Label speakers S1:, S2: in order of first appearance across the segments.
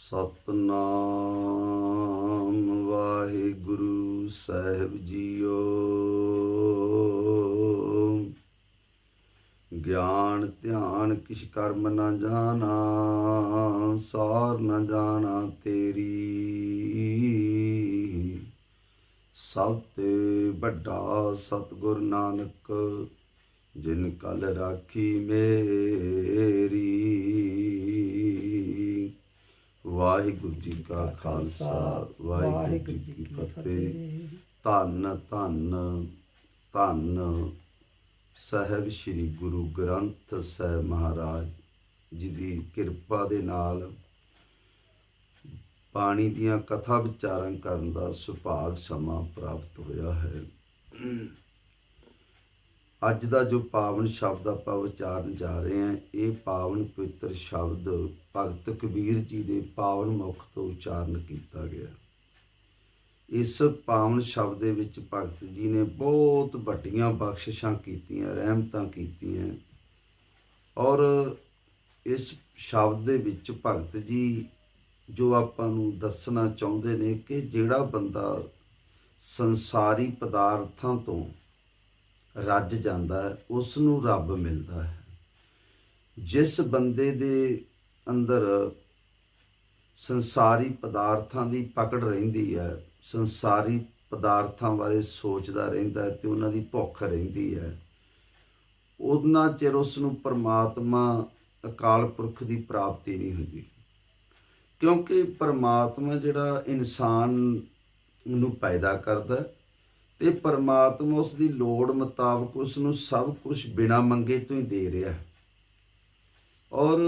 S1: ਸਤਨਾਮ ਵਾਹਿਗੁਰੂ ਸਾਹਿਬ JIO. ਗਿਆਨ, ਧਿਆਨ ਕਿਛ ਕਰਮ ਨਾ ਜਾਣਾ, ਸਾਰ ਨਾ ਜਾਣਾ ਤੇਰੀ। ਸਭ ਤੇ ਵੱਡਾ ਸਤਿਗੁਰ ਨਾਨਕ, ਜਿਨ ਕਲ ਰਾਖੀ ਮੇਰੀ। ਵਾਹਿਗੁਰੂ ਜੀ ਕਾ ਖਾਲਸਾ, ਵਾਹਿਗੁਰੂ ਜੀ ਕੀ ਫਤਿਹ। ਧੰਨ ਧੰਨ ਧੰਨ ਸਾਹਿਬ ਸ੍ਰੀ ਗੁਰੂ ਗ੍ਰੰਥ ਸਾਹਿਬ ਮਹਾਰਾਜ ਜੀ ਦੀ ਕਿਰਪਾ ਦੇ ਨਾਲ ਬਾਣੀ ਦੀਆਂ ਕਥਾ ਵਿਚਾਰਾਂ ਕਰਨ ਦਾ ਸੁਭਾਗ ਸਮਾਂ ਪ੍ਰਾਪਤ ਹੋਇਆ ਹੈ। ਅੱਜ ਦਾ ਜੋ ਪਾਵਨ ਸ਼ਬਦ ਆਪਾਂ ਵਿਚਾਰਨ ਜਾ ਰਹੇ ਹਾਂ, ਇਹ ਪਾਵਨ ਪਵਿੱਤਰ ਸ਼ਬਦ ਭਗਤ ਕਬੀਰ ਜੀ ਦੇ ਪਾਵਨ ਮੁਖ ਤੋਂ ਉਚਾਰਨ ਕੀਤਾ ਗਿਆ। ਇਸ ਪਾਵਨ ਸ਼ਬਦ ਦੇ ਵਿੱਚ ਭਗਤ ਜੀ ਨੇ ਬਹੁਤ ਵੱਡੀਆਂ ਬਖਸ਼ਿਸ਼ਾਂ ਕੀਤੀਆਂ, ਰਹਿਮਤਾਂ ਕੀਤੀਆਂ। ਔਰ ਇਸ ਸ਼ਬਦ ਦੇ ਵਿੱਚ ਭਗਤ ਜੀ ਜੋ ਆਪਾਂ ਨੂੰ ਦੱਸਣਾ ਚਾਹੁੰਦੇ ਨੇ ਕਿ ਜਿਹੜਾ ਬੰਦਾ ਸੰਸਾਰੀ ਪਦਾਰਥਾਂ ਤੋਂ ਰੱਜ ਜਾਂਦਾ ਹੈ ਉਸ ਨੂੰ ਰੱਬ ਮਿਲਦਾ ਹੈ। ਜਿਸ ਬੰਦੇ ਦੇ ਅੰਦਰ ਸੰਸਾਰੀ ਪਦਾਰਥਾਂ ਦੀ ਪਕੜ ਰਹਿੰਦੀ ਹੈ, ਸੰਸਾਰੀ ਪਦਾਰਥਾਂ ਬਾਰੇ ਸੋਚਦਾ ਰਹਿੰਦਾ ਹੈ ਤੇ ਉਹਨਾਂ ਦੀ ਭੁੱਖ ਰਹਿੰਦੀ ਹੈ, ਉਹਨਾਂ ਚਿਰ ਉਸ ਨੂੰ ਪਰਮਾਤਮਾ ਅਕਾਲ ਪੁਰਖ ਦੀ ਪ੍ਰਾਪਤੀ ਨਹੀਂ ਹੁੰਦੀ। ਕਿਉਂਕਿ ਪਰਮਾਤਮਾ ਜਿਹੜਾ ਇਨਸਾਨ ਨੂੰ ਪੈਦਾ ਕਰਦਾ ਤੇ ਪਰਮਾਤਮਾ ਉਸ ਦੀ ਲੋੜ ਮੁਤਾਬਕ ਉਸ ਨੂੰ ਸਭ ਕੁਝ ਬਿਨਾ ਮੰਗੇ ਤੋਂ ਹੀ ਦੇ ਰਿਹਾ ਹੈ। ਔਰ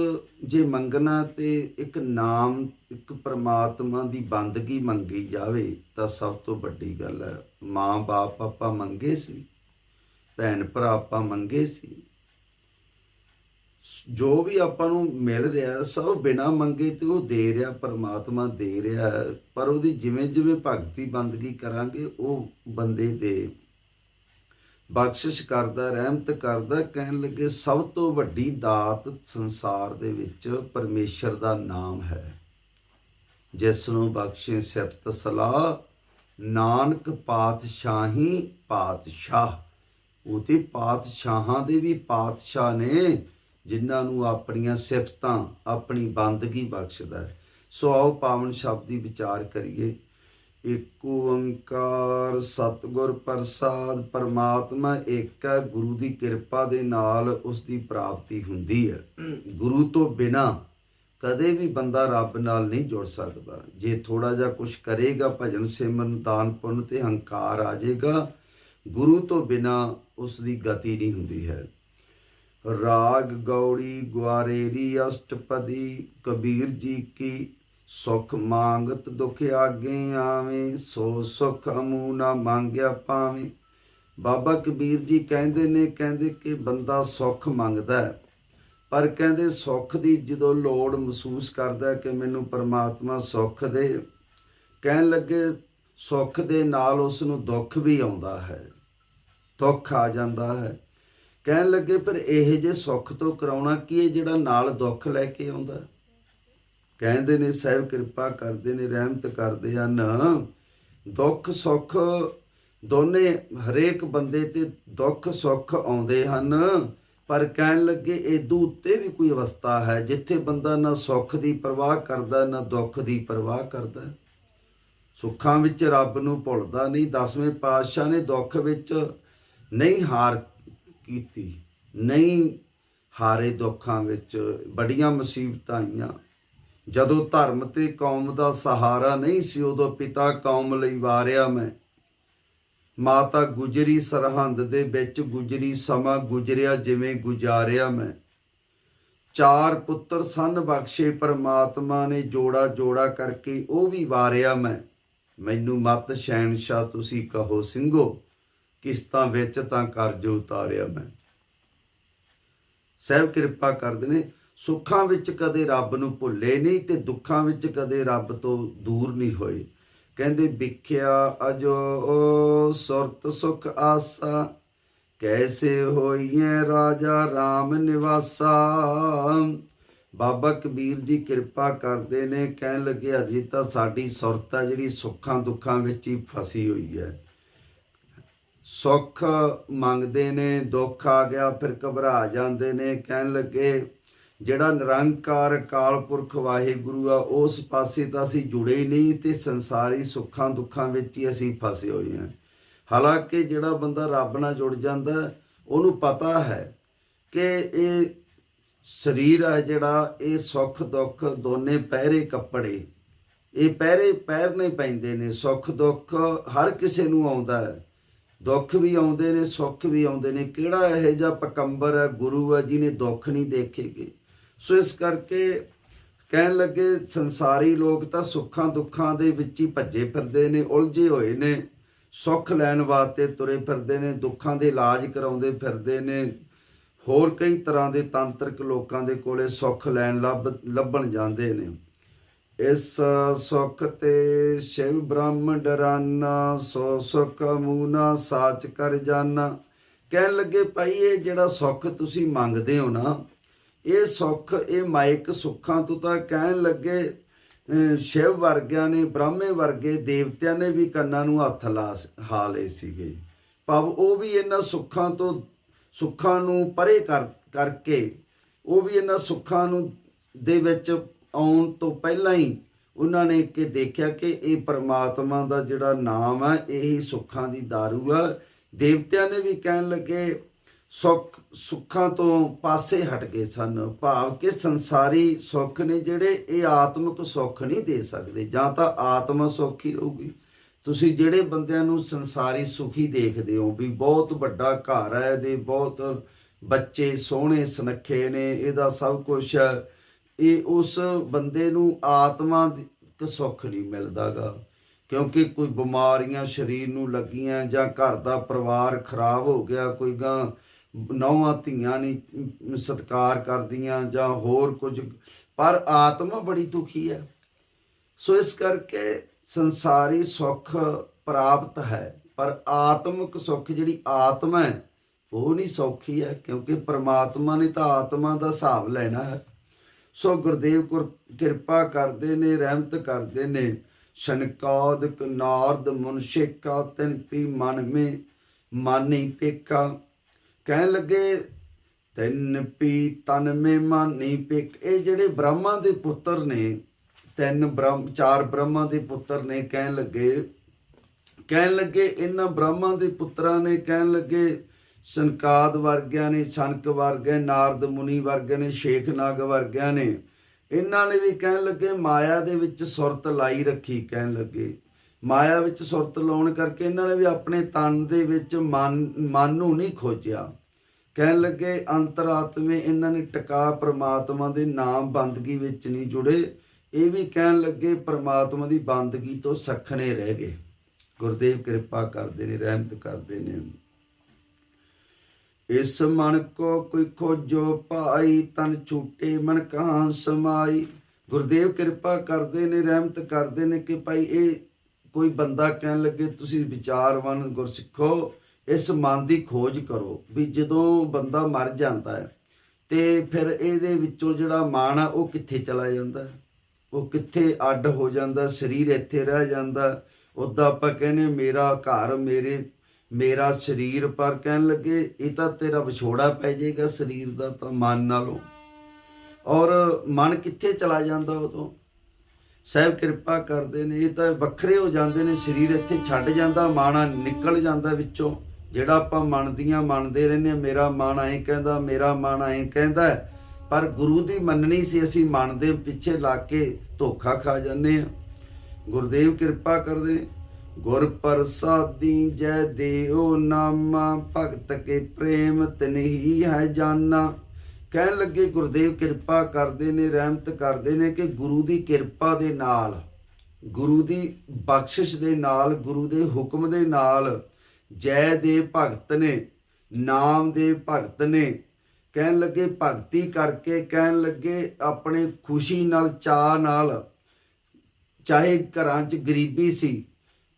S1: ਜੇ ਮੰਗਣਾ ਤੇ ਇੱਕ ਨਾਮ, ਇੱਕ ਪਰਮਾਤਮਾ ਦੀ ਬੰਦਗੀ ਮੰਗੀ ਜਾਵੇ ਤਾਂ ਸਭ ਤੋਂ ਵੱਡੀ ਗੱਲ ਹੈ ਮਾਂ ਬਾਪ ਆਪਾਂ ਮੰਗੇ ਸੀ ਭੈਣ ਭਰਾ ਆਪਾਂ ਮੰਗੇ ਸੀ ਜੋ ਵੀ ਆਪਾਂ ਨੂੰ ਮਿਲ ਰਿਹਾ, ਸਭ ਬਿਨਾ ਮੰਗੇ ਤੇ ਉਹ ਦੇ ਰਿਹਾ, ਪਰਮਾਤਮਾ ਦੇ ਰਿਹਾ ਹੈ। ਪਰ ਉਹਦੀ ਜਿਵੇਂ ਜਿਵੇਂ ਭਗਤੀ ਬੰਦਗੀ ਕਰਾਂਗੇ, ਉਹ ਬੰਦੇ ਦੇ ਬਖਸ਼ਿਸ਼ ਕਰਦਾ, ਰਹਿਮਤ ਕਰਦਾ, ਕਹਿਣ ਲੱਗੇ ਸਭ ਤੋਂ ਵੱਡੀ ਦਾਤ ਸੰਸਾਰ ਦੇ ਵਿੱਚ ਪਰਮੇਸ਼ਰ ਦਾ ਨਾਮ ਹੈ ਜਿਸ ਨੂੰ ਬਖਸ਼ੇ ਸਿਫਤ ਸਲਾਹ, ਨਾਨਕ ਪਾਤਸ਼ਾਹੀ ਪਾਤਸ਼ਾਹ ਉਹਦੇ ਪਾਤਸ਼ਾਹਾਂ ਦੇ ਵੀ ਪਾਤਸ਼ਾਹ ਨੇ ਜਿਨ੍ਹਾਂ ਨੂੰ ਆਪਣੀਆਂ ਸਿਫਤਾਂ, ਆਪਣੀ ਬੰਦਗੀ ਬਖਸ਼ਦਾ ਹੈ। ਸੋ ਆਓ ਪਾਵਨ ਸ਼ਬਦ ਦੀ ਵਿਚਾਰ ਕਰੀਏ। ਏਕ ਓੰਕਾਰ ਸਤਿਗੁਰ ਪ੍ਰਸਾਦ, ਪਰਮਾਤਮਾ ਇੱਕ ਹੈ ਗੁਰੂ ਦੀ ਕਿਰਪਾ ਦੇ ਨਾਲ ਉਸ ਦੀ ਪ੍ਰਾਪਤੀ ਹੁੰਦੀ ਹੈ। ਗੁਰੂ ਤੋਂ ਬਿਨਾ ਕਦੇ ਵੀ ਬੰਦਾ ਰੱਬ ਨਾਲ ਨਹੀਂ ਜੁੜ ਸਕਦਾ। ਜੇ ਥੋੜਾ ਜਿਹਾ ਕੁਝ ਕਰੇਗਾ, ਭਜਨ ਸਿਮਰਨ, ਦਾਨ ਪੁੰਨ ਤੇ ਹੰਕਾਰ ਆ ਜਾਏਗਾ, ਗੁਰੂ ਤੋਂ ਬਿਨਾ ਉਸ ਦੀ ਗਤੀ ਨਹੀਂ ਹੁੰਦੀ ਹੈ। ਰਾਗ ਗੌੜੀ ਗੁਆਰੇਰੀ ਅਸ਼ਟਪਦੀ, ਕਬੀਰ ਜੀ ਕੀ ਸੁਖ ਮੰਗਤ ਦੁਖ ਆਗੇ ਆਵੇਂ, ਸੋ ਸੁਖ ਅਮੂ ਨਾ ਮੰਗਿਆ ਪਾਵੇਂ। ਬਾਬਾ ਕਬੀਰ ਜੀ ਕਹਿੰਦੇ ਨੇ, ਕਹਿੰਦੇ ਕਿ ਬੰਦਾ ਸੁੱਖ ਮੰਗਦਾ ਹੈ, ਪਰ ਕਹਿੰਦੇ ਸੁੱਖ ਦੀ ਜਦੋਂ ਲੋੜ ਮਹਿਸੂਸ ਕਰਦਾ ਕਿ ਮੈਨੂੰ ਪਰਮਾਤਮਾ ਸੁੱਖ ਦੇ, ਕਹਿਣ ਲੱਗੇ ਸੁੱਖ ਦੇ ਨਾਲ ਉਸ ਨੂੰ ਦੁੱਖ ਵੀ ਆਉਂਦਾ ਹੈ, ਦੁੱਖ ਆ ਜਾਂਦਾ ਹੈ। ਕਹਿਣ ਲੱਗੇ, ਪਰ ਇਹ ਜੇ ਸੁੱਖ ਤੋਂ ਕਰਾਉਣਾ ਕੀ ਹੈ? ਜਿਹੜਾ ਨਾਲ ਦੁੱਖ ਲੈ ਕੇ ਆਉਂਦਾ? ਕਹਿੰਦੇ ਨੇ, ਸਹਿਬ, ਕਿਰਪਾ ਕਰਦੇ ਨੇ, ਰਹਿਮਤ ਕਰਦੇ ਹਨ। ਦੁੱਖ, ਸੁੱਖ ਦੋਨੇ ਹਰੇਕ ਬੰਦੇ ਤੇ ਦੁੱਖ, ਸੁੱਖ ਆਉਂਦੇ ਹਨ। ਪਰ ਕਹਿਣ ਲੱਗੇ ਇਦੋਂ ਉੱਤੇ ਵੀ ਕੋਈ ਅਵਸਥਾ ਹੈ, ਜਿੱਥੇ ਬੰਦਾ ਨਾ ਸੁੱਖ ਦੀ ਪਰਵਾਹ ਕਰਦਾ, ਨਾ ਦੁੱਖ ਦੀ ਪਰਵਾਹ ਕਰਦਾ। ਸੁੱਖਾਂ ਵਿੱਚ ਰੱਬ ਨੂੰ ਭੁੱਲਦਾ ਨਹੀਂ। ਦਸਵੇਂ ਪਾਤਸ਼ਾਹ ਨੇ ਦੁੱਖ ਵਿੱਚ ਨਹੀਂ ਹਾਰ ਕੀਤੀ। ਨਹੀਂ, ਹਾਰੇ ਦੁੱਖਾਂ ਵਿੱਚ ਬੜੀਆਂ ਮੁਸੀਬਤਾਂ ਆਈਆਂ। ਜਦੋਂ ਧਰਮ ਤੇ ਕੌਮ ਦਾ ਸਹਾਰਾ ਨਹੀਂ ਸੀ, ਉਦੋਂ ਪਿਤਾ ਕੌਮ ਲਈ ਵਾਰਿਆ ਮੈਂ। ਮਾਤਾ ਗੁਜਰੀ ਸਰਹੰਦ ਦੇ ਵਿੱਚ ਗੁਜਰੀ ਸਮਾਂ ਗੁਜਰਿਆ ਜਿਵੇਂ ਗੁਜ਼ਾਰਿਆ ਮੈਂ। ਚਾਰ ਪੁੱਤਰ ਸਨ ਬਖਸ਼ੇ, ਪਰਮਾਤਮਾ ਨੇ ਜੋੜਾ ਜੋੜਾ ਕਰਕੇ ਉਹ ਵੀ ਵਾਰਿਆ ਮੈਂ। ਮੈਨੂੰ ਮਤ ਸ਼ੈਨਸ਼ਾ ਤੁਸੀਂ ਕਹੋ ਸਿੰਘੋ। ਕਿਸ਼ਤਾਂ ਵਿੱਚ ਤਾਂ ਕਰਜ਼ ਉਤਾਰਿਆ ਮੈਂ। ਸਹਿਬ ਕਿਰਪਾ ਕਰਦੇ ਨੇ, ਸੁੱਖਾਂ ਵਿੱਚ ਕਦੇ ਰੱਬ ਨੂੰ ਭੁੱਲੇ ਨਹੀਂ ਤੇ ਦੁੱਖਾਂ ਵਿੱਚ ਕਦੇ ਰੱਬ ਤੋਂ ਦੂਰ ਨਹੀਂ ਹੋਏ। ਕਹਿੰਦੇ ਵਿਖਿਆ ਅਜੋ ਸੁਰਤ ਸੁਖ ਆਸਾ, ਕੈਸੇ ਹੋਈਏ ਰਾਜਾ RAM ਨਿਵਾਸਾ? ਬਾਬਾ ਕਬੀਰ ਜੀ ਕਿਰਪਾ ਕਰਦੇ ਨੇ, ਕਹਿਣ ਲੱਗੇ, ਅਜੇ ਤਾਂ ਸਾਡੀ ਸੁਰਤ ਆ ਜਿਹੜੀ ਸੁੱਖਾਂ ਦੁੱਖਾਂ ਵਿੱਚ ਹੀ ਫਸੀ ਹੋਈ ਹੈ। ਸੁੱਖ ਮੰਗਦੇ ਨੇ, ਦੁੱਖ ਆ ਗਿਆ, ਫਿਰ ਘਬਰਾ ਜਾਂਦੇ ਨੇ। ਕਹਿਣ ਲੱਗੇ, ਜਿਹੜਾ ਨਿਰੰਕਾਰ ਕਾਲ ਪੁਰਖ ਵਾਹਿਗੁਰੂ ਆ, ਉਸ ਪਾਸੇ ਤਾਂ ਅਸੀਂ ਜੁੜੇ ਹੀ ਨਹੀਂ ਤੇ ਸੰਸਾਰੀ ਸੁੱਖਾਂ ਦੁੱਖਾਂ ਵਿੱਚ ਹੀ ਅਸੀਂ ਫਸੇ ਹੋਏ ਹਾਂ। ਹਾਲਾਂਕਿ ਜਿਹੜਾ ਬੰਦਾ ਰੱਬ ਨਾਲ ਜੁੜ ਜਾਂਦਾ, ਉਹਨੂੰ ਪਤਾ ਹੈ ਕਿ ਇਹ ਸਰੀਰ ਹੈ ਜਿਹੜਾ, ਇਹ ਸੁੱਖ ਦੁੱਖ ਦੋਨੇ ਪਹਿਰੇ ਕੱਪੜੇ। ਇਹ ਪਹਿਰੇ, ਪਹਿਰਨੇ ਪੈਂਦੇ ਨੇ। ਸੁੱਖ ਦੁੱਖ ਹਰ ਕਿਸੇ ਨੂੰ ਆਉਂਦਾ ਹੈ। ਦੁੱਖ ਵੀ ਆਉਂਦੇ ਨੇ, ਸੁੱਖ ਵੀ ਆਉਂਦੇ ਨੇ। ਕਿਹੜਾ ਇਹ ਜਿਹਾ ਪਕੰਬਰ ਹੈ, ਗੁਰੂ ਹੈ, ਜਿਹਨੇ ਦੁੱਖ ਨਹੀਂ ਦੇਖੇਗੇ ਸੋ ਇਸ ਕਰਕੇ ਕਹਿਣ ਲੱਗੇ, ਸੰਸਾਰੀ ਲੋਕ ਤਾਂ ਸੁੱਖਾਂ ਦੁੱਖਾਂ ਦੇ ਵਿੱਚ ਹੀ ਭੱਜੇ ਫਿਰਦੇ ਨੇ, ਉਲਝੇ ਹੋਏ ਨੇ। ਸੁੱਖ ਲੈਣ ਵਾਸਤੇ ਤੁਰੇ ਫਿਰਦੇ ਨੇ, ਦੁੱਖਾਂ ਦੇ ਇਲਾਜ ਕਰਾਉਂਦੇ ਫਿਰਦੇ ਨੇ। ਹੋਰ ਕਈ ਤਰ੍ਹਾਂ ਦੇ ਤਾਂਤਰਿਕ ਲੋਕਾਂ ਦੇ ਕੋਲੇ ਸੁੱਖ ਲੈਣ ਲੱਭ, ਲੱਭਣ ਜਾਂਦੇ ਨੇ। ਇਸ ਸੁਖ ਤੇ ਸ਼ਿਵ ਬ੍ਰਹਮ ਡਰਾਨਾ, ਸੋ ਸੁਖ ਮੂਨਾ ਸਾਚ ਕਰ ਜਾਨਾ। ਕਹਿਣ ਲੱਗੇ, ਭਾਈ, ਇਹ ਜਿਹੜਾ ਸੁੱਖ ਤੁਸੀਂ ਮੰਗਦੇ ਹੋ ਨਾ, ਇਹ ਸੁੱਖ, ਇਹ ਮਾਇਕ ਸੁੱਖਾਂ ਤੋਂ ਤਾਂ ਕਹਿਣ ਲੱਗੇ ਸ਼ਿਵ ਵਰਗਿਆਂ ਨੇ, ਬ੍ਰਾਹਮੇ ਵਰਗੇ ਦੇਵਤਿਆਂ ਨੇ ਵੀ ਕੰਨਾਂ ਨੂੰ ਹੱਥ ਲਾ ਹਾ ਲਏ ਸੀਗੇ। ਭਾਵ ਉਹ ਵੀ ਇਹਨਾਂ ਸੁੱਖਾਂ ਤੋਂ, ਸੁੱਖਾਂ ਨੂੰ ਪਰੇ ਕਰ, ਕਰਕੇ, ਉਹ ਵੀ ਇਹਨਾਂ ਸੁੱਖਾਂ ਨੂੰ ਦੇ ਵਿੱਚ ਆਉਣ ਤੋਂ ਪਹਿਲਾਂ ਹੀ ਉਹਨਾਂ ਨੇ ਕਿ ਦੇਖਿਆ ਕਿ ਇਹ ਪਰਮਾਤਮਾ ਦਾ ਜਿਹੜਾ ਨਾਮ ਹੈ ਇਹ ਹੀ ਸੁੱਖਾਂ ਦੀ दारू ਆ। ਦੇਵਤਿਆਂ ਨੇ ਵੀ ਕਹਿਣ ਲੱਗੇ, ਸੁੱਖ, ਸੁੱਖਾਂ ਤੋਂ ਪਾਸੇ ਹਟ ਗਏ ਸਨ। ਭਾਵ ਕਿ ਸੰਸਾਰੀ ਸੁੱਖ ਨੇ ਜਿਹੜੇ, ਇਹ ਆਤਮਿਕ ਸੁੱਖ ਨਹੀਂ ਦੇ ਸਕਦੇ। ਜਾਂ ਤਾਂ ਆਤਮਾ ਸੁੱਖ ਹੀ ਰਹੂਗੀ। ਤੁਸੀਂ ਜਿਹੜੇ ਬੰਦਿਆਂ ਨੂੰ ਸੰਸਾਰੀ ਸੁਖੀ ਦੇਖਦੇ ਹੋ, ਵੀ ਬਹੁਤ ਵੱਡਾ ਘਰ ਹੈ ਇਹਦੇ ਬਹੁਤ ਬੱਚੇ ਸੋਹਣੇ ਸੁਨੱਖੇ ਨੇ, ਇਹਦਾ ਸਭ ਕੁਝ ਇਹ ਉਸ ਬੰਦੇ ਨੂੰ ਆਤਮਾ ਦਾ ਸੁੱਖ ਨਹੀਂ ਮਿਲਦਾਗਾ। ਕਿਉਂਕਿ ਕੋਈ ਬਿਮਾਰੀਆਂ ਸਰੀਰ ਨੂੰ ਲੱਗੀਆਂ ਜਾਂ ਘਰ ਦਾ ਪਰਿਵਾਰ ਖਰਾਬ ਹੋ ਗਿਆ, ਕੋਈ ਗਾਂ ਨੌਵਾਂ ਧੀਆਂ ਨਹੀਂ ਸਤਕਾਰ ਕਰਦੀਆਂ ਜਾਂ ਹੋਰ ਕੁਝ। ਪਰ ਆਤਮਾ ਬੜੀ ਦੁਖੀ ਹੈ। ਸੋ ਇਸ ਕਰਕੇ ਸੰਸਾਰੀ ਸੁੱਖ ਪ੍ਰਾਪਤ ਹੈ, ਪਰ ਆਤਮਿਕ ਸੁੱਖ ਜਿਹੜੀ ਆਤਮਾ ਹੈ, ਉਹ ਨਹੀਂ ਸੌਖੀ ਹੈ, ਕਿਉਂਕਿ ਪ੍ਰਮਾਤਮਾ ਨੇ ਤਾਂ ਆਤਮਾ ਦਾ ਹਿਸਾਬ ਲੈਣਾ ਹੈ। ਸੋ ਗੁਰਦੇਵ ਗੁਰ ਕਿਰਪਾ ਕਰਦੇ ਨੇ, ਰਹਿਮਤ ਕਰਦੇ ਨੇ। ਸ਼ਨਕਾਦ ਕਨਾਰਦ ਮੁਨਸ਼ੇਕਾ ਤਨ ਪੀ ਮਨ ਮੇ ਮਾਨੀ ਪੇਕਾ। ਕਹਿਣ ਲੱਗੇ, ਤਿੰਨ ਪੀ ਤਨ ਮੇ ਮਾਨੀ ਪੇਕ। ਇਹ ਜਿਹੜੇ ਬ੍ਰਹਮਾ ਦੇ ਪੁੱਤਰ ਨੇ, ਤਿੰਨ ਬ੍ਰਹਮ, ਚਾਰ ਬ੍ਰਹਮਾ ਦੇ ਪੁੱਤਰ ਨੇ ਕਹਿਣ ਲੱਗੇ। ਕਹਿਣ ਲੱਗੇ, ਇਹਨਾਂ ਬ੍ਰਹਮਾ ਦੇ ਪੁੱਤਰਾਂ ਨੇ ਕਹਿਣ ਲੱਗੇ ਸੰਕਾਦ ਵਰਗਿਆਂ ਨੇ, ਸ਼ਨਕ ਵਰਗੇ ਨਾਰਦ ਮੁਨੀ ਵਰਗੇ ਨੇ, ਸ਼ੇਖ ਨਾਗ ਵਰਗਿਆਂ ਨੇ, ਇਹਨਾਂ ਨੇ ਵੀ ਕਹਿਣ ਲੱਗੇ, ਮਾਇਆ ਦੇ ਵਿੱਚ ਸੁਰਤ ਲਾਈ ਰੱਖੀ ਕਹਿਣ ਲੱਗੇ। ਮਾਇਆ ਵਿੱਚ ਸੁਰਤ ਲਾਉਣ ਕਰਕੇ ਇਹਨਾਂ ਨੇ ਵੀ ਆਪਣੇ ਤਨ ਦੇ ਵਿੱਚ ਮਨ ਮਨ ਨੂੰ ਨਹੀਂ ਖੋਜਿਆ। ਕਹਿਣ ਲੱਗੇ, ਅੰਤਰਾਤਮੇ ਇਹਨਾਂ ਨੇ ਟਿਕਾ ਪ੍ਰਮਾਤਮਾ ਦੇ ਨਾਮ ਬੰਦਗੀ ਵਿੱਚ ਨਹੀਂ ਜੁੜੇ। ਇਹ ਵੀ ਕਹਿਣ ਲੱਗੇ, ਪ੍ਰਮਾਤਮਾ ਦੀ ਬੰਦਗੀ ਤੋਂ ਸਖਣੇ ਰਹਿ ਗਏ। ਗੁਰਦੇਵ ਕਿਰਪਾ ਕਰਦੇ ਨੇ, ਰਹਿਮਤ ਕਰਦੇ ਨੇ। ਇਸ ਮਨ ਕੋ ਕੋਈ ਖੋਜੋ ਪਾਈ, ਤਨ ਛੂਟੇ ਮਨ ਕਹਾਂ ਸਮਾਈ। ਗੁਰਦੇਵ ਕਿਰਪਾ ਕਰਦੇ ਨੇ, ਰਹਿਮਤ ਕਰਦੇ ਨੇ ਕਿ ਭਾਈ ਇਹ ਕੋਈ ਬੰਦਾ ਕਹਿਣ ਲੱਗੇ, ਤੁਸੀਂ ਵਿਚਾਰਵਾਨ ਗੁਰਸਿੱਖੋ, ਇਸ ਮਨ ਦੀ ਖੋਜ ਕਰੋ ਵੀ ਜਦੋਂ ਬੰਦਾ ਮਰ ਜਾਂਦਾ ਹੈ, ਤੇ ਫਿਰ ਇਹਦੇ ਵਿੱਚੋਂ ਜਿਹੜਾ ਮਨ ਆ, ਉਹ ਕਿੱਥੇ ਚਲਾ ਜਾਂਦਾ? ਉਹ ਕਿੱਥੇ ਅੱਡ ਹੋ ਜਾਂਦਾ? ਸਰੀਰ ਇੱਥੇ ਰਹਿ ਜਾਂਦਾ। ਉਦਾਂ ਆਪਾਂ ਕਹਿੰਦੇ ਮੇਰਾ ਘਰ ਮੇਰੇ ਮੇਰਾ ਸਰੀਰ ਪਰ ਕਹਿਣ ਲੱਗੇ, ਇਹ ਤਾਂ ਤੇਰਾ ਵਿਛੋੜਾ ਪੈ ਜਾਏਗਾ ਸਰੀਰ ਦਾ ਤਾਂ ਮਨ ਨਾਲੋਂ। ਔਰ ਮਨ ਕਿੱਥੇ ਚਲਾ ਜਾਂਦਾ ਉਦੋਂ? ਸਹਿਬ ਕਿਰਪਾ ਕਰਦੇ ਨੇ, ਇਹ ਤਾਂ ਵੱਖਰੇ ਹੋ ਜਾਂਦੇ ਨੇ, ਸਰੀਰ ਇੱਥੇ ਛੱਡ ਜਾਂਦਾ ਮਨ ਨਿਕਲ ਜਾਂਦਾ ਵਿੱਚੋਂ। ਜਿਹੜਾ ਆਪਾਂ ਮਨ ਦੀਆਂ ਮੰਨਦੇ ਰਹਿੰਦੇ ਹਾਂ, ਮੇਰਾ ਮਨ ਐਂ ਕਹਿੰਦਾ, ਮੇਰਾ ਮਨ ਐਂ ਕਹਿੰਦਾ। ਪਰ ਗੁਰੂ ਦੀ ਮੰਨਣੀ ਸੀ, ਅਸੀਂ ਮਨ ਦੇ ਪਿੱਛੇ ਲੱਗ ਕੇ ਧੋਖਾ ਖਾ ਜਾਂਦੇ ਆ ਗੁਰਦੇਵ ਕਿਰਪਾ ਕਰਦੇ ਗੁਰ ਪ੍ਰਸਾਦੀ ਜੈ ਦੇਓ ਨਾਮਾ, ਭਗਤ ਕੇ ਪ੍ਰੇਮ ਤਨਹੀ ਹੈ ਜਾਨਾ। ਕਹਿਣ ਲੱਗੇ, ਗੁਰਦੇਵ ਕਿਰਪਾ ਕਰਦੇ ਨੇ, ਰਹਿਮਤ ਕਰਦੇ ਨੇ ਕਿ ਗੁਰੂ ਦੀ ਕਿਰਪਾ ਦੇ ਨਾਲ, ਗੁਰੂ ਦੀ ਬਖਸ਼ਿਸ਼ ਦੇ ਨਾਲ, ਗੁਰੂ ਦੇ ਹੁਕਮ ਦੇ ਨਾਲ ਜੈ ਦੇ ਭਗਤ ਨੇ, ਨਾਮ ਦੇ ਭਗਤ ਨੇ ਕਹਿਣ ਲੱਗੇ, ਭਗਤੀ ਕਰਕੇ ਕਹਿਣ ਲੱਗੇ, ਆਪਣੇ ਖੁਸ਼ੀ ਨਾਲ ਚਾਹ ਨਾਲ, ਚਾਹੇ ਘਰਾਂ 'ਚ ਗਰੀਬੀ ਸੀ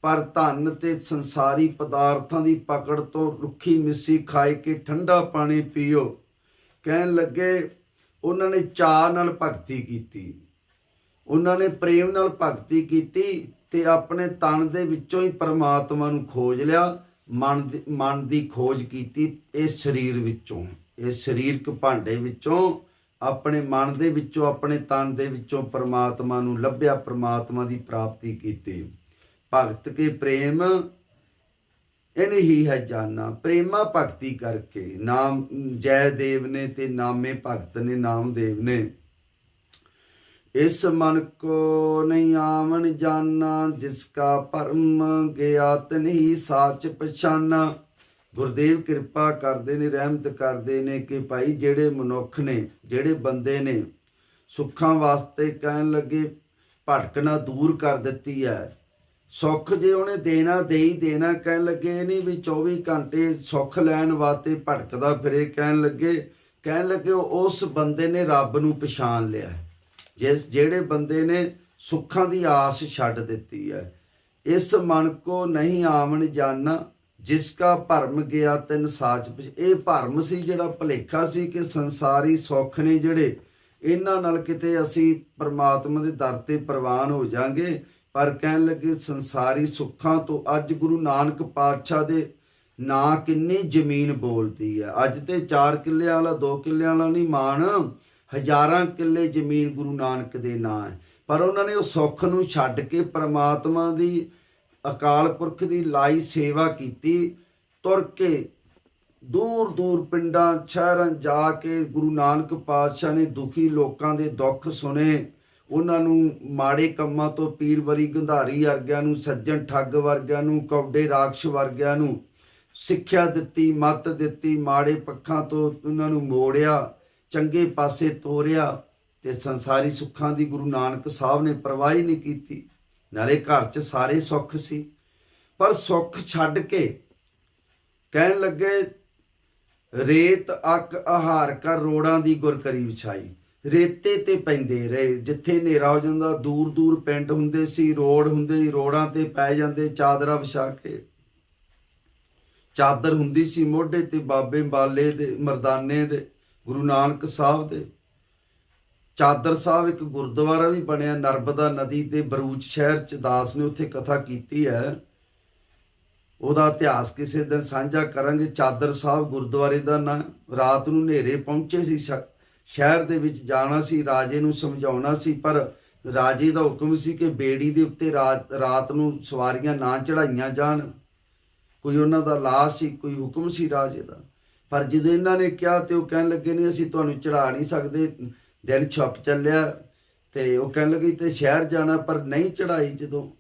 S1: ਪਰ ਧਨ ਤੇ ਸੰਸਾਰੀ ਪਦਾਰਥਾਂ ਦੀ ਪਕੜ ਤੋਂ ਰੁੱਖੀ ਮਿੱਸੀ ਖਾਏ ਕੇ ਠੰਡਾ ਪਾਣੀ ਪੀਓ। ਕਹਿਣ ਲੱਗੇ, ਉਹਨਾਂ ਨੇ ਚਾਅ ਨਾਲ ਭਗਤੀ ਕੀਤੀ। ਉਹਨਾਂ ਨੇ ਪ੍ਰੇਮ ਨਾਲ ਭਗਤੀ ਕੀਤੀ ਤੇ ਆਪਣੇ ਤਨ ਦੇ ਵਿੱਚੋਂ ਹੀ ਪਰਮਾਤਮਾ ਨੂੰ ਖੋਜ ਲਿਆ, ਮਨ ਦੀ- ਮਨ ਦੀ ਖੋਜ ਕੀਤੀ ਇਸ ਸਰੀਰ ਵਿੱਚੋਂ। ਇਸ ਸਰੀਰਕ ਭਾਂਡੇ ਵਿੱਚੋਂ, ਆਪਣੇ ਮਨ ਦੇ ਵਿੱਚੋਂ, ਆਪਣੇ ਤਨ ਦੇ ਵਿੱਚੋਂ ਪਰਮਾਤਮਾ ਨੂੰ ਲੱਭਿਆ, ਪਰਮਾਤਮਾ ਦੀ ਪ੍ਰਾਪਤੀ ਕੀਤੀ। ਭਗਤ ਕੇ ਪ੍ਰੇਮ, ਇਹਨੇ ਹੀ ਹੈ ਜਾਨਾ। ਪ੍ਰੇਮਾ ਭਗਤੀ ਕਰਕੇ, ਨਾਮ ਜੈ ਦੇਵ ਨੇ ਤੇ ਨਾਮੇ ਭਗਤ ਨੇ, ਨਾਮਦੇਵ ਨੇ। ਇਸ ਮਨ ਕੋ ਨਹੀਂ ਆਵਣ ਜਾਨਾ, ਜਿਸ ਕਾ ਪਰਮ ਗਿਆਤ ਨਹੀਂ ਸਾਚ ਪਛਾਨਾ। ਗੁਰਦੇਵ ਕਿਰਪਾ ਕਰਦੇ ਨੇ, ਰਹਿਮਤ ਕਰਦੇ ਨੇ ਕਿ ਭਾਈ ਜਿਹੜੇ ਮਨੁੱਖ ਨੇ, ਜਿਹੜੇ ਬੰਦੇ ਨੇ, ਸੁੱਖਾਂ ਵਾਸਤੇ ਕਹਿਣ ਲੱਗੇ, ਭਟਕਣਾ ਦੂਰ ਕਰ ਦਿੱਤੀ ਹੈ। ਸੁੱਖ ਜੇ ਉਹਨੇ ਦੇਣਾ ਦੇ ਹੀ ਦੇਣਾ, ਕਹਿਣ ਲੱਗੇ ਇਹ ਨਹੀਂ ਵੀ 24 ਘੰਟੇ ਸੁੱਖ ਲੈਣ ਵਾਸਤੇ ਭਟਕਦਾ ਫਿਰੇ, ਕਹਿਣ ਲੱਗੇ ਕਹਿਣ ਲੱਗੇ ਉਸ ਬੰਦੇ ਨੇ ਰੱਬ ਨੂੰ ਪਛਾਣ ਲਿਆ ਜਿਸ, ਜਿਹੜੇ ਬੰਦੇ ਨੇ ਸੁੱਖਾਂ ਦੀ ਆਸ ਛੱਡ ਦਿੱਤੀ ਹੈ। ਇਸ ਮਨ ਕੋ ਨਹੀਂ ਆਵਣ ਜਾਣਾ, ਜਿਸ ਕਾ ਭਰਮ ਗਿਆ ਤਿੰਨ ਸਾਚ ਇਹ ਭਰਮ ਸੀ ਜਿਹੜਾ ਭਲੇਖਾ ਸੀ ਕਿ ਸੰਸਾਰੀ ਸੁੱਖ ਨੇ ਜਿਹੜੇ ਇਹਨਾਂ ਨਾਲ ਕਿਤੇ ਅਸੀਂ ਪਰਮਾਤਮਾ ਦੇ ਦਰ ਤੇ ਪ੍ਰਵਾਨ ਹੋ ਜਾਾਂਗੇ ਪਰ ਕਹਿਣ ਲੱਗੇ ਸੰਸਾਰੀ ਸੁੱਖਾਂ ਤੋਂ ਅੱਜ ਗੁਰੂ ਨਾਨਕ ਪਾਤਸ਼ਾਹ ਦੇ ਨਾਂ ਕਿੰਨੀ ਜ਼ਮੀਨ ਬੋਲਦੀ ਹੈ। ਅੱਜ ਤੇ 4 ਕਿੱਲਿਆਂ ਵਾਲਾ 2 ਕਿੱਲਿਆਂ ਵਾਲਾ ਨਹੀਂ ਮਾਣ, ਹਜ਼ਾਰਾਂ ਕਿੱਲੇ ਜ਼ਮੀਨ ਗੁਰੂ ਨਾਨਕ ਦੇ ਨਾਂ ਹੈ। ਪਰ ਉਹਨਾਂ ਨੇ ਉਹ ਸੁੱਖ ਨੂੰ ਛੱਡ ਕੇ ਪ੍ਰਮਾਤਮਾ ਦੀ, ਅਕਾਲ ਪੁਰਖ ਦੀ ਲਾਈ ਸੇਵਾ ਕੀਤੀ, ਤੁਰ ਕੇ ਦੂਰ ਦੂਰ ਪਿੰਡਾਂ, ਸ਼ਹਿਰਾਂ ਜਾ ਕੇ ਗੁਰੂ ਨਾਨਕ ਪਾਤਸ਼ਾਹ ਨੇ ਦੁਖੀ ਲੋਕਾਂ ਦੇ ਦੁੱਖ ਸੁਣੇ। ਉਹਨਾਂ ਨੂੰ ਮਾੜੇ ਕੰਮਾਂ ਤੋਂ ਪੀਰ ਵਰੀ ਗੰਧਾਰੀ ਵਰਗਿਆਂ ਨੂੰ, ਸੱਜਣ ਠੱਗ ਵਰਗਿਆਂ ਨੂੰ, ਕੌਡੇ ਰਾਖਸ਼ ਵਰਗਿਆਂ ਨੂੰ ਸਿੱਖਿਆ ਦਿੱਤੀ, ਮੱਤ ਦਿੱਤੀ, ਮਾੜੇ ਪੱਖਾਂ ਤੋਂ ਉਹਨਾਂ ਨੂੰ ਮੋੜਿਆ, ਚੰਗੇ ਪਾਸੇ ਤੋਰਿਆ ਤੇ ਸੰਸਾਰੀ ਸੁੱਖਾਂ ਦੀ ਗੁਰੂ ਨਾਨਕ ਸਾਹਿਬ ਨੇ ਪਰਵਾਹ ਹੀ ਨਹੀਂ ਕੀਤੀ। ਨਾਲੇ ਘਰ 'ਚ ਸਾਰੇ ਸੁੱਖ ਸੀ। ਪਰ ਸੁੱਖ ਛੱਡ ਕੇ ਕਹਿਣ ਲੱਗੇ, ਰੇਤ ਅੱਕ ਆਹਾਰ ਕਰ ਰੋੜਾਂ ਦੀ ਗੁਰ ਕਰੀ ਵਿਛਾਈ। ਰੇਤੇ ਤੇ ਪੈਂਦੇ ਰਹੇ। ਜਿੱਥੇ ਹਨੇਰਾ ਹੋ ਜਾਂਦਾ ਦੂਰ ਦੂਰ ਪਿੰਡ ਹੁੰਦੇ ਸੀ, ਰੋਡ ਹੁੰਦੇ ਸੀ ਰੋੜਾਂ ਤੇ ਪੈ ਜਾਂਦੇ ਚਾਦਰਾਂ ਵਿਛਾ ਕੇ। ਚਾਦਰ ਹੁੰਦੀ ਸੀ ਮੋਢੇ ਤੇ, ਬਾਬੇ ਬਾਲੇ ਦੇ, ਮਰਦਾਨੇ ਦੇ, ਗੁਰੂ ਨਾਨਕ ਸਾਹਿਬ ਦੇ। ਚਾਦਰ ਸਾਹਿਬ ਇੱਕ ਗੁਰਦੁਆਰਾ ਵੀ ਬਣਿਆ, ਨਰਮਦਾ ਨਦੀ ਤੇ ਬਰੂਚ ਸ਼ਹਿਰ ਚ। ਦਾਸ ਨੇ ਉੱਥੇ ਕਥਾ ਕੀਤੀ ਹੈ। ਉਹਦਾ ਇਤਿਹਾਸ ਕਿਸੇ ਦਿਨ ਸਾਂਝਾ ਕਰਾਂਗੇ। ਚਾਦਰ ਸਾਹਿਬ ਗੁਰਦੁਆਰੇ ਦਾ ਨਾਂ, ਰਾਤ ਨੂੰ ਹਨੇਰੇ ਪਹੁੰਚੇ ਸੀ ਸ਼- ਸ਼ਹਿਰ ਦੇ ਵਿੱਚ ਜਾਣਾ ਸੀ, ਰਾਜੇ ਨੂੰ ਸਮਝਾਉਣਾ ਸੀ, ਪਰ ਰਾਜੇ ਦਾ ਹੁਕਮ ਸੀ ਕਿ ਬੇੜੀ ਦੇ ਉੱਤੇ ਰਾਤ ਰਾਤ ਨੂੰ ਸਵਾਰੀਆਂ ਨਾ ਚੜਾਈਆਂ ਜਾਣ। ਕੋਈ ਉਹਨਾਂ ਦਾ ਲਾ ਸੀ, ਕੋਈ ਹੁਕਮ ਸੀ ਰਾਜੇ ਦਾ। ਪਰ ਜਦੋਂ ਇਹਨਾਂ ਨੇ ਕਿਹਾ ਤੇ ਉਹ ਕਹਿਣ ਲੱਗੇ, ਨਹੀਂ, ਅਸੀਂ ਤੁਹਾਨੂੰ ਚੜਾ ਨਹੀਂ ਸਕਦੇ, ਦਿਨ ਛੱਪ ਚੱਲਿਆ। ਤੇ ਉਹ ਕਹਿਣ ਲੱਗੇ, ਤੇ ਸ਼ਹਿਰ ਜਾਣਾ, ਪਰ ਨਹੀਂ ਚੜਾਈ ਜਦੋਂ।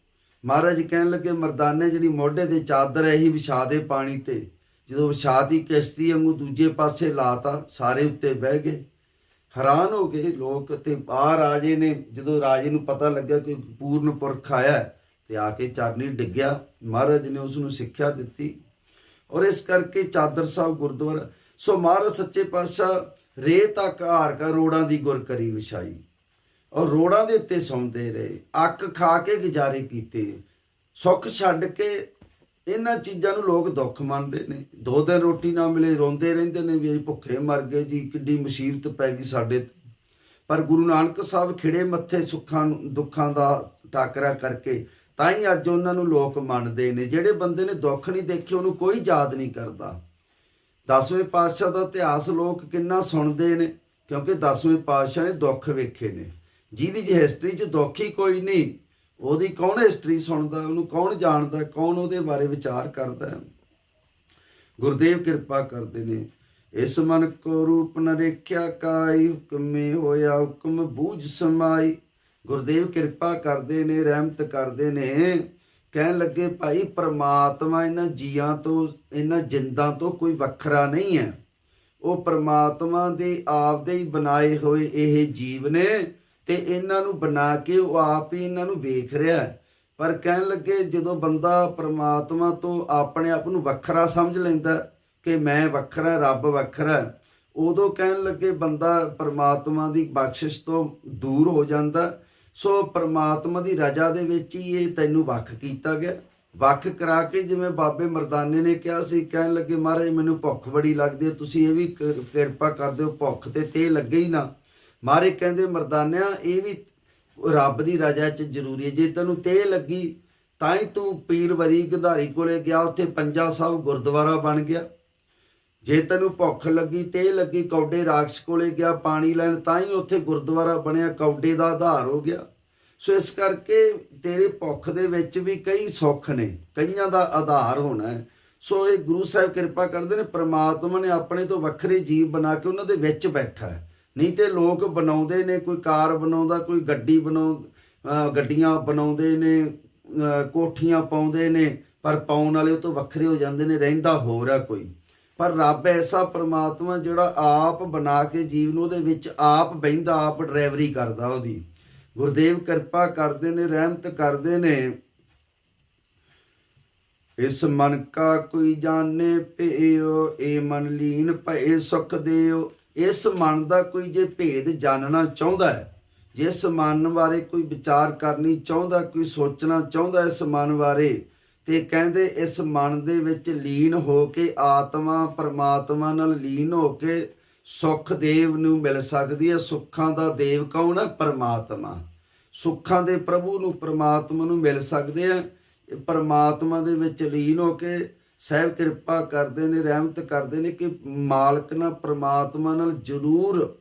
S1: ਮਹਾਰਾਜ ਕਹਿਣ ਲੱਗੇ, ਮਰਦਾਨੇ ਜਿਹੜੀ ਮੋਢੇ ਤੇ ਚਾਦਰ ਹੈ ਹੀ ਵਿਛਾ ਦੇ ਪਾਣੀ ਤੇ। ਜਦੋਂ ਵਿਛਾਤੀ ਕਿਸ਼ਤੀ ਵਾਂਗੂ ਦੂਜੇ ਪਾਸੇ ਲਾਤਾ, ਸਾਰੇ ਉੱਤੇ ਬਹਿ ਗਏ। ਹੈਰਾਨ ਹੋ ਗਏ ਲੋਕ ਤੇ ਆ ਰਾਜੇ ਨੇ ਜਦੋਂ ਰਾਜੇ ਨੂੰ ਪਤਾ ਲੱਗਾ ਕਿ ਪੂਰਨ ਪੁਰਖ ਆਇਆ ਹੈ, ਤੇ ਆ ਕੇ ਚਰਨੀ ਡਿੱਗਿਆ। ਮਹਾਰਾਜ ਨੇ ਉਸ ਨੂੰ ਸਿੱਖਿਆ ਦਿੱਤੀ ਔਰ ਇਸ ਕਰਕੇ ਚਾਦਰ ਸਾਹਿਬ ਗੁਰਦੁਆਰਾ ਸੋ ਮਹਾਰਾਜ ਸੱਚੇ ਪਾਤਸ਼ਾਹ ਰੇ ਤੱਕ ਹਾਰ ਕਾ ਰੋੜਾਂ ਦੀ ਗੁਰ ਕਰੀ ਵਿਛਾਈ ਔਰ ਰੋੜਾਂ ਦੇ ਉੱਤੇ ਸੌਂਦੇ ਰਹੇ ਅੱਕ ਖਾ ਕੇ ਗੁਜ਼ਾਰੇ ਕੀਤੇ ਸੁੱਖ ਛੱਡ ਕੇ ਇਹਨਾਂ ਚੀਜ਼ਾਂ ਨੂੰ ਲੋਕ ਦੁੱਖ ਮੰਨਦੇ ਨੇ। ਦੋ ਦਿਨ ਰੋਟੀ ਨਾ ਮਿਲੇ, ਰੋਂਦੇ ਰਹਿੰਦੇ ਨੇ ਵੀ ਅਸੀਂ ਭੁੱਖੇ ਮਰ ਗਏ ਜੀ, ਕਿੱਡੀ ਮੁਸੀਬਤ ਪੈ ਗਈ ਸਾਡੇ ਤੇ। ਪਰ ਗੁਰੂ ਨਾਨਕ ਸਾਹਿਬ ਖਿੜੇ ਮੱਥੇ ਸੁੱਖਾਂ ਨੂੰ, ਦੁੱਖਾਂ ਦਾ ਟਾਕਰਾ ਕਰਕੇ ਤਾਂ ਹੀ ਅੱਜ ਉਹਨਾਂ ਨੂੰ ਲੋਕ ਮੰਨਦੇ ਨੇ। ਜਿਹੜੇ ਬੰਦੇ ਨੇ ਦੁੱਖ ਨਹੀਂ ਦੇਖੇ, ਉਹਨੂੰ ਕੋਈ ਯਾਦ ਨਹੀਂ ਕਰਦਾ। ਦਸਵੇਂ ਪਾਤਸ਼ਾਹ ਦਾ ਇਤਿਹਾਸ ਲੋਕ ਕਿੰਨਾ ਸੁਣਦੇ ਨੇ, ਕਿਉਂਕਿ ਦਸਵੇਂ ਪਾਤਸ਼ਾਹ ਨੇ ਦੁੱਖ ਵੇਖੇ ਨੇ। ਜਿਹਦੀ ਹਿਸਟਰੀ 'ਚ ਦੁੱਖ ਹੀ ਕੋਈ ਨਹੀਂ ਉਹਦੀ ਕੌਣ ਹਿਸਟਰੀ ਸੁਣਦਾ, ਉਹਨੂੰ ਕੌਣ ਜਾਣਦਾ, ਕੌਣ ਉਹਦੇ ਬਾਰੇ ਵਿਚਾਰ ਕਰਦਾ ਗੁਰਦੇਵ ਕਿਰਪਾ ਕਰਦੇ ਨੇ। ਇਸ ਮਨ ਕੋ ਰੂਪ ਨਰੇਖਿਆ ਰੇਖਿਆ ਕਾਈ, ਹੁਕਮੇ ਹੋਇਆ ਹੁਕਮ ਬੂਝ ਸਮਾਈ। ਗੁਰਦੇਵ ਕਿਰਪਾ ਕਰਦੇ ਨੇ, ਰਹਿਮਤ ਕਰਦੇ ਨੇ। ਕਹਿਣ ਲੱਗੇ, ਭਾਈ, ਪ੍ਰਮਾਤਮਾ ਇਹਨਾਂ ਜੀਆਂ ਤੋਂ, ਇਹਨਾਂ ਜਿੰਦਾਂ ਤੋਂ ਕੋਈ ਵੱਖਰਾ ਨਹੀਂ ਹੈ। ਉਹ ਪ੍ਰਮਾਤਮਾ ਦੇ ਆਪ ਦੇ ਹੀ ਬਣਾਏ ਹੋਏ ਇਹ ਜੀਵ ਨੇ। ਤੇ ਇਹਨਾਂ ਨੂੰ ਬਣਾ ਕੇ ਉਹ ਆਪ ਹੀ ਇਹਨਾਂ ਨੂੰ ਵੇਖ ਰਿਹਾ ਪਰ ਕਹਿਣ ਲੱਗੇ ਜਦੋਂ ਬੰਦਾ ਪ੍ਰਮਾਤਮਾ ਤੋਂ ਆਪਣੇ ਆਪ ਨੂੰ ਵੱਖਰਾ ਸਮਝ ਲੈਂਦਾ ਕਿ ਮੈਂ ਵੱਖਰਾ ਰੱਬ ਵੱਖਰਾ ਉਦੋਂ ਕਹਿਣ ਲੱਗੇ ਬੰਦਾ ਪ੍ਰਮਾਤਮਾ ਦੀ ਬਖਸ਼ਿਸ਼ ਤੋਂ ਦੂਰ ਹੋ ਜਾਂਦਾ ਸੋ ਪ੍ਰਮਾਤਮਾ ਦੀ ਰਜਾ ਦੇ ਵਿੱਚ ਹੀ ਇਹ ਤੈਨੂੰ ਵੱਖ ਕੀਤਾ ਗਿਆ ਵੱਖ ਕਰਾ ਕੇ ਜਿਵੇਂ ਬਾਬੇ ਮਰਦਾਨੇ ਨੇ ਕਿਹਾ ਸੀ, ਕਹਿਣ ਲੱਗੇ, ਮਹਾਰਾਜ, ਮੈਨੂੰ ਭੁੱਖ ਬੜੀ ਲੱਗਦੀ ਹੈ, ਤੁਸੀਂ ਇਹ ਵੀ ਕ- ਕਿਰਪਾ ਕਰ ਦਿਓ, ਭੁੱਖ ਤੇ ਤੇ ਲੱਗੇ ਹੀ ਨਾ। ਮਾਰੇ ਕਹਿੰਦੇ ਮਰਦਾਨਿਆਂ, ਇਹ ਵੀ ਰੱਬ ਦੀ ਰਜ਼ਾ 'ਚ ਜ਼ਰੂਰੀ ਹੈ। ਜੇ ਤੈਨੂੰ ਤੇ ਲੱਗੀ, ਤਾਂ ਹੀ ਤੂੰ ਪੀਰ ਵਰੀ ਗੰਧਾਰੀ ਕੋਲੇ ਗਿਆ, ਉੱਥੇ ਪੰਜਾ ਸਾਹਿਬ ਗੁਰਦੁਆਰਾ ਬਣ ਗਿਆ। ਜੇ ਤੈਨੂੰ ਭੁੱਖ ਲੱਗੀ ਤੇ ਲੱਗੀ, ਕੌਡੇ ਰਾਖਸ਼ ਕੋਲੇ ਗਿਆ, ਪਾਣੀ ਲੈਣ, ਤਾਂ ਹੀ ਉੱਥੇ ਗੁਰਦੁਆਰਾ ਬਣਿਆ, ਕੌਡੇ ਦਾ ਆਧਾਰ ਹੋ ਗਿਆ। ਸੋ ਇਸ ਕਰਕੇ ਤੇਰੇ ਭੁੱਖ ਦੇ ਵਿੱਚ ਵੀ ਕਈ ਸੁੱਖ ਨੇ, ਕਈਆਂ ਦਾ ਆਧਾਰ ਹੋਣਾ ਹੈ। ਸੋ ਇਹ ਗੁਰੂ ਸਾਹਿਬ ਕਿਰਪਾ ਕਰਦੇ ਨੇ, ਪ੍ਰਮਾਤਮਾ ਨੇ ਆਪਣੇ ਤੋਂ ਵੱਖਰੇ ਜੀਵ ਬਣਾ ਕੇ ਉਹਨਾਂ ਦੇ ਵਿੱਚ ਬੈਠਾ ਹੈ। ਨਹੀਂ ਤੇ ਲੋਕ ਬਣਾਉਂਦੇ ਨੇ, ਕੋਈ ਕਾਰ ਬਣਾਉਂਦਾ, ਕੋਈ ਗੱਡੀ ਬਣਾਉ ਗੱਡੀਆਂ ਬਣਾਉਂਦੇ ਨੇ ਕੋਠੀਆਂ ਪਾਉਂਦੇ ਨੇ, ਪਰ ਪਾਉਣ ਵਾਲੇ ਉਹ ਤੋਂ ਵੱਖਰੇ ਹੋ ਜਾਂਦੇ ਨੇ, ਰਹਿੰਦਾ ਹੋਰ ਆ ਕੋਈ। ਪਰ ਰੱਬ ਐਸਾ ਪ੍ਰਮਾਤਮਾ ਜਿਹੜਾ ਆਪ ਬਣਾ ਕੇ ਜੀਵ ਨੂੰ ਉਹਦੇ ਵਿੱਚ ਆਪ ਬਹਿੰਦਾ, ਆਪ ਡਰਾਈਵਰੀ ਕਰਦਾ ਉਹਦੀ। ਗੁਰਦੇਵ ਕਿਰਪਾ ਕਰਦੇ ਨੇ, ਰਹਿਮਤ ਕਰਦੇ ਨੇ। ਇਸ ਮਨ ਕਾ ਕੋਈ ਜਾਣੇ ਭੇਓ ਏ ਮਨ ਲੀਨ ਭਏ ਸੁਖ ਦੇਓ ਇਸ ਮਨ ਦਾ ਕੋਈ ਜੇ ਭੇਦ ਜਾਣਨਾ ਚਾਹੁੰਦਾ ਹੈ, ਜਿਸ ਮਨ ਬਾਰੇ ਕੋਈ ਵਿਚਾਰ ਕਰਨੀ ਚਾਹੁੰਦਾ, ਕੋਈ ਸੋਚਣਾ ਚਾਹੁੰਦਾ ਇਸ ਮਨ ਬਾਰੇ, ਤੇ ਕਹਿੰਦੇ ਇਸ ਮਨ ਦੇ ਵਿੱਚ ਲੀਨ ਹੋ ਕੇ ਆਤਮਾ ਪਰਮਾਤਮਾ ਨਾਲ ਲੀਨ ਹੋ ਕੇ ਸੁਖ ਦੇਵ ਨੂੰ ਮਿਲ ਸਕਦੀ ਹੈ। ਸੁੱਖਾਂ ਦਾ ਦੇਵ ਕੌਣ ਹੈ? ਪਰਮਾਤਮਾ। ਸੁੱਖਾਂ ਦੇ ਪ੍ਰਭੂ ਨੂੰ ਪਰਮਾਤਮਾ ਨੂੰ ਮਿਲ ਸਕਦੇ ਆ। ਪਰਮਾਤਮਾ ਦੇ ਵਿੱਚ ਲੀਨ ਹੋ ਕੇ ਸਹਿਬ ਕਿਰਪਾ ਕਰਦੇ ਨੇ, ਰਹਿਮਤ ਕਰਦੇ ਨੇ ਕਿ ਮਾਲਕ ਨਾਲ, ਪਰਮਾਤਮਾ ਨਾਲ ਜ਼ਰੂਰ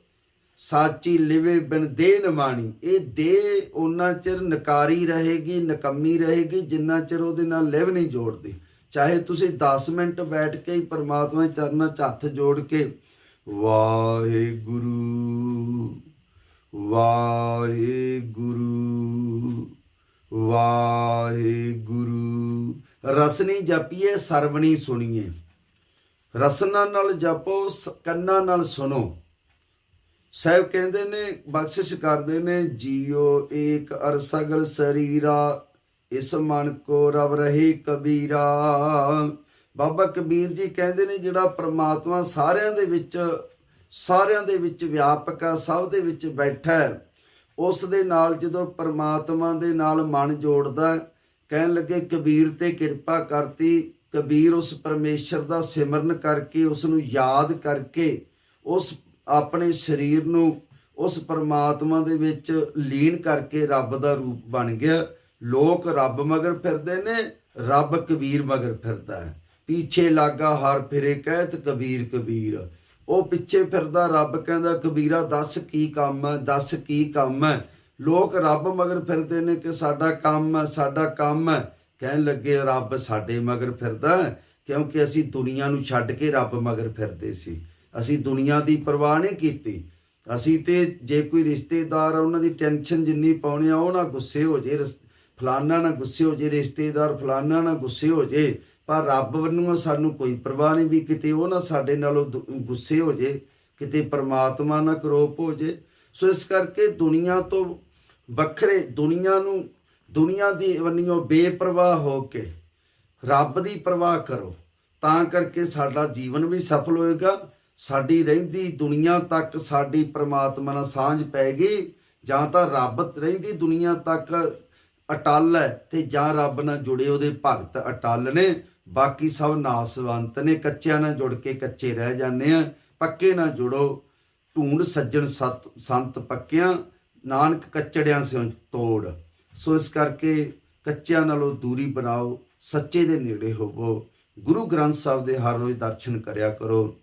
S1: ਸਾਚੀ ਲਿਵੇ ਬਿਨ ਦੇ ਨਮਾਣੀ ਇਹ ਦੇ ਉਹਨਾਂ ਚਿਰ ਨਕਾਰੀ ਰਹੇਗੀ, ਨਕੰਮੀ ਰਹੇਗੀ, ਜਿੰਨਾ ਚਿਰ ਉਹਦੇ ਨਾਲ ਲਿਵ ਨਹੀਂ ਜੋੜਦੀ। ਚਾਹੇ ਤੁਸੀਂ 10 ਮਿੰਟ ਬੈਠ ਕੇ ਹੀ ਪਰਮਾਤਮਾ ਚਰਨਾਂ 'ਚ ਹੱਥ ਜੋੜ ਕੇ, ਵਾਹਿਗੁਰੂ ਵਾਹਿਗੁਰੂ ਵਾਹਿਗੁਰੂ ਰਸਨੀ ਜਪੀਏ ਸਰਵਣੀ ਸੁਣੀਏ। ਰਸਨਾ ਨਾਲ ਜਪੋ ਸ- ਕੰਨਾਂ ਨਾਲ ਸੁਣੋ। ਸਾਹਿਬ ਕਹਿੰਦੇ ਨੇ ਬਖਸ਼ਿਸ਼ ਕਰਦੇ ਨੇ ਜੀਓ ਏਕ ਅਰ ਸਗਲ ਸਰੀਰਾ ਇਸ ਮਨ ਕੋ ਰਵ ਰਹੇ ਕਬੀਰਾ। ਬਾਬਾ ਕਬੀਰ ਜੀ ਕਹਿੰਦੇ ਨੇ ਜਿਹੜਾ ਪ੍ਰਮਾਤਮਾ ਸਾਰਿਆਂ ਦੇ ਵਿੱਚ ਸਾਰਿਆਂ ਦੇ ਵਿੱਚ ਵਿਆਪਕ ਆ ਸਭ ਦੇ ਵਿੱਚ ਬੈਠਾ ਹੈ ਉਸ ਦੇ ਨਾਲ ਜਦੋਂ ਪ੍ਰਮਾਤਮਾ ਦੇ ਨਾਲ ਮਨ ਜੋੜਦਾ ਹੈ, ਕਹਿਣ ਲੱਗੇ, ਕਬੀਰ ਤੇ ਕਿਰਪਾ ਕਰਤੀ। ਕਬੀਰ ਉਸ ਪਰਮੇਸ਼ਰ ਦਾ ਸਿਮਰਨ ਕਰਕੇ, ਉਸ ਨੂੰ ਯਾਦ ਕਰਕੇ, ਉਸ ਆਪਣੇ ਸਰੀਰ ਨੂੰ ਉਸ ਪਰਮਾਤਮਾ ਦੇ ਵਿੱਚ ਲੀਨ ਕਰਕੇ ਰੱਬ ਦਾ ਰੂਪ ਬਣ ਗਿਆ। ਲੋਕ ਰੱਬ ਮਗਰ ਫਿਰਦੇ ਨੇ, ਰੱਬ ਕਬੀਰ ਮਗਰ ਫਿਰਦਾ ਹੈ। ਪਿੱਛੇ ਲਾਗਾ ਹਰ ਫਿਰੇ ਕਹਿਤ, ਕਬੀਰ ਕਬੀਰ। ਉਹ ਪਿੱਛੇ ਫਿਰਦਾ, ਰੱਬ ਕਹਿੰਦਾ, ਕਬੀਰਾ, ਦੱਸ ਕੀ ਕੰਮ ਹੈ, ਦੱਸ ਕੀ ਕੰਮ ਹੈ? ਲੋਕ ਰੱਬ ਮਗਰ ਫਿਰਦੇ ਨੇ ਕਿ ਸਾਡਾ ਕੰਮ ਹੈ, ਸਾਡਾ ਕੰਮ ਹੈ। ਕਹਿਣ ਲੱਗੇ, ਰੱਬ ਸਾਡੇ ਮਗਰ ਫਿਰਦਾ ਕਿਉਂਕਿ ਅਸੀਂ ਦੁਨੀਆ ਨੂੰ ਛੱਡ ਕੇ ਰੱਬ ਮਗਰ ਫਿਰਦੇ ਸੀ। ਅਸੀਂ ਦੁਨੀਆ ਦੀ ਪਰਵਾਹ ਨਹੀਂ ਕੀਤੀ। ਅਸੀਂ ਤੇ ਜੇ ਕੋਈ ਰਿਸ਼ਤੇਦਾਰ ਆ, ਉਹਨਾਂ ਦੀ ਟੈਨਸ਼ਨ ਜਿੰਨੀ ਪਾਉਣੀ ਆ, ਉਹ ਨਾ ਗੁੱਸੇ ਹੋ ਜੇ। ਫਲਾਨਾ ਨਾ ਗੁੱਸੇ ਹੋ ਜੇ, ਰਿਸ਼ਤੇਦਾਰ ਫਲਾਨਾ ਨਾ ਗੁੱਸੇ ਹੋ ਜੇ। ਪਰ ਰੱਬ ਵੱਲੋਂ ਸਾਨੂੰ ਕੋਈ ਪਰਵਾਹ ਨਹੀਂ ਵੀ ਕਿਤੇ ਉਹ ਨਾ ਸਾਡੇ ਨਾਲੋਂ ਦੁ- ਗੁੱਸੇ ਹੋ ਜੇ। ਕਿਤੇ ਪਰਮਾਤਮਾ ਨਾ ਕਰੋਪ ਹੋ ਜੇ। ਸੋ ਇਸ ਕਰਕੇ ਦੁਨੀਆ ਤੋਂ ਵੱਖਰੇ, ਦੁਨੀਆ ਨੂੰ, ਦੁਨੀਆ ਦੀ ਵੰਨੀਓ ਬੇਪਰਵਾਹ ਹੋ ਕੇ ਰੱਬ ਦੀ ਪਰਵਾਹ ਕਰੋ, ਤਾਂ ਕਰਕੇ ਸਾਡਾ ਜੀਵਨ ਵੀ ਸਫਲ ਹੋਏਗਾ। ਸਾਡੀ ਰਹਿੰਦੀ ਦੁਨੀਆ ਤੱਕ ਸਾਡੀ ਪ੍ਰਮਾਤਮਾ ਨਾਲ ਸਾਂਝ ਪੈਗੀ ਜਾਂ ਤਾਂ ਰੱਬ ਰਹਿੰਦੀ ਦੁਨੀਆ ਤੱਕ ਅਟਲ ਹੈ ਤੇ ਜਾਂ ਰੱਬ ਨਾਲ ਜੁੜੇ ਉਹਦੇ ਭਗਤ ਅਟਲ ਨੇ। ਬਾਕੀ ਸਭ ਨਾਸਵੰਤ ਨੇ, ਕੱਚਿਆਂ ਨਾਲ ਜੁੜ ਕੇ ਕੱਚੇ ਰਹਿ ਜਾਂਦੇ ਆ, ਪੱਕੇ ਨਾਲ ਜੁੜੋ। ਢੂੰਡ ਸੱਜਣ ਸਤ, ਸੰਤ ਪੱਕਿਆਂ, ਨਾਨਕ ਕੱਚੜਿਆਂ ਸਿਓ ਤੋੜ। ਸੋ ਇਸ ਕਰਕੇ ਕੱਚਿਆਂ ਨਾਲੋਂ ਦੂਰੀ ਬਣਾਓ, ਸੱਚੇ ਦੇ ਨੇੜੇ ਹੋਵੋ। ਗੁਰੂ ਗ੍ਰੰਥ ਸਾਹਿਬ ਦੇ ਹਰ ਰੋਜ਼ ਦਰਸ਼ਨ ਕਰਿਆ ਕਰੋ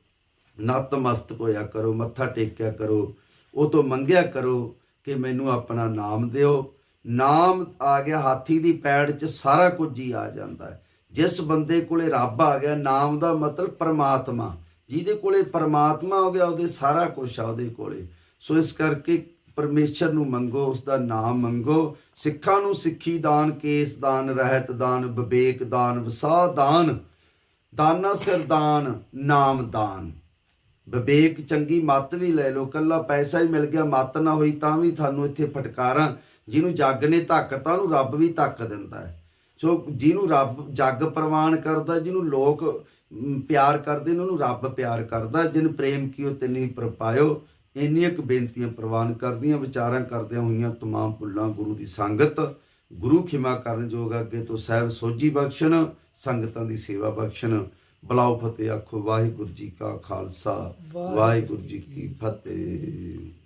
S1: ਨਤਮਸਤਕ ਹੋਇਆ ਕਰੋ, ਮੱਥਾ ਟੇਕਿਆ ਕਰੋ, ਉਹ ਤੋਂ ਮੰਗਿਆ ਕਰੋ ਕਿ ਮੈਨੂੰ ਆਪਣਾ ਨਾਮ ਦਿਓ। ਨਾਮ ਆ ਗਿਆ, ਹਾਥੀ ਦੀ ਪੈੜ 'ਚ ਸਾਰਾ ਕੁਝ ਹੀ ਆ ਜਾਂਦਾ ਹੈ। ਜਿਸ ਬੰਦੇ ਕੋਲੇ ਰੱਬ ਆ ਗਿਆ, ਨਾਮ ਦਾ ਮਤਲਬ ਪਰਮਾਤਮਾ। ਜਿਹਦੇ ਕੋਲੇ ਪਰਮਾਤਮਾ ਹੋ ਗਿਆ, ਉਹਦੇ ਸਾਰਾ ਕੁਝ ਆ ਉਹਦੇ ਕੋਲੇ। ਸੋ ਇਸ ਕਰਕੇ ਪਰਮੇਸ਼ਰ ਨੂੰ ਮੰਗੋ, ਉਸ ਦਾ ਨਾਮ ਮੰਗੋ। ਸਿੱਖਾਂ ਨੂੰ ਸਿੱਖੀ ਦਾਨ, ਕੇਸ ਦਾਨ, ਰਹਿਤ ਦਾਨ, ਵਿਵੇਕ ਦਾਨ ਵਸਾ ਦਾਨ, ਦਾਨਾ ਸਿਰ ਦਾਨ, ਨਾਮ ਦਾਨ। ਵਿਵੇਕ ਚੰਗੀ ਮੱਤ ਵੀ ਲੈ ਲਓ ਕੱਲਾ ਪੈਸਾ ਹੀ ਮਿਲ ਗਿਆ, ਮੱਤ ਨਾ ਹੋਈ ਤਾਂ ਵੀ ਤੁਹਾਨੂੰ ਇੱਥੇ ਫਟਕਾਰਾਂ। ਜਿਹਨੂੰ ਜੱਗ ਨੇ ਧੱਕਤਾ ਉਹਨੂੰ ਰੱਬ ਵੀ ਧੱਕ ਦਿੰਦਾ ਹੈ। ਸੋ ਜਿਹਨੂੰ ਰੱਬ ਜੱਗ ਪ੍ਰਵਾਨ ਕਰਦਾ, ਜਿਹਨੂੰ ਲੋਕ ਪਿਆਰ ਕਰਦੇ ਨੇ ਉਹਨੂੰ ਰੱਬ ਪਿਆਰ ਕਰਦਾ। ਜਿਨ ਪ੍ਰੇਮ ਕੀਓ ਤਿਨੀ ਪ੍ਰਪਾਇਓ ਇੰਨੀਆਂ ਕੁ ਬੇਨਤੀਆਂ ਪ੍ਰਵਾਨ ਕਰਦੀਆਂ ਵਿਚਾਰਾਂ ਕਰਦਿਆਂ ਹੋਈਆਂ ਤਮਾਮ ਭੁੱਲਾਂ ਗੁਰੂ ਦੀ ਸੰਗਤ। ਗੁਰੂ ਖਿਮਾ ਕਰਨ ਜੋਗ ਅੱਗੇ ਤੋਂ ਸਹਿਬ ਸੋਝੀ ਬਖਸ਼ਣ ਸੰਗਤਾਂ ਦੀ ਸੇਵਾ ਬਖਸ਼ਣ। ਬਲਾਉ ਫਤਿਹ ਆਖੋ ਵਾਹਿਗੁਰੂ ਜੀ ਕਾ ਖਾਲਸਾ ਵਾਹਿਗੁਰੂ ਜੀ ਕੀ ਫਤਿਹ।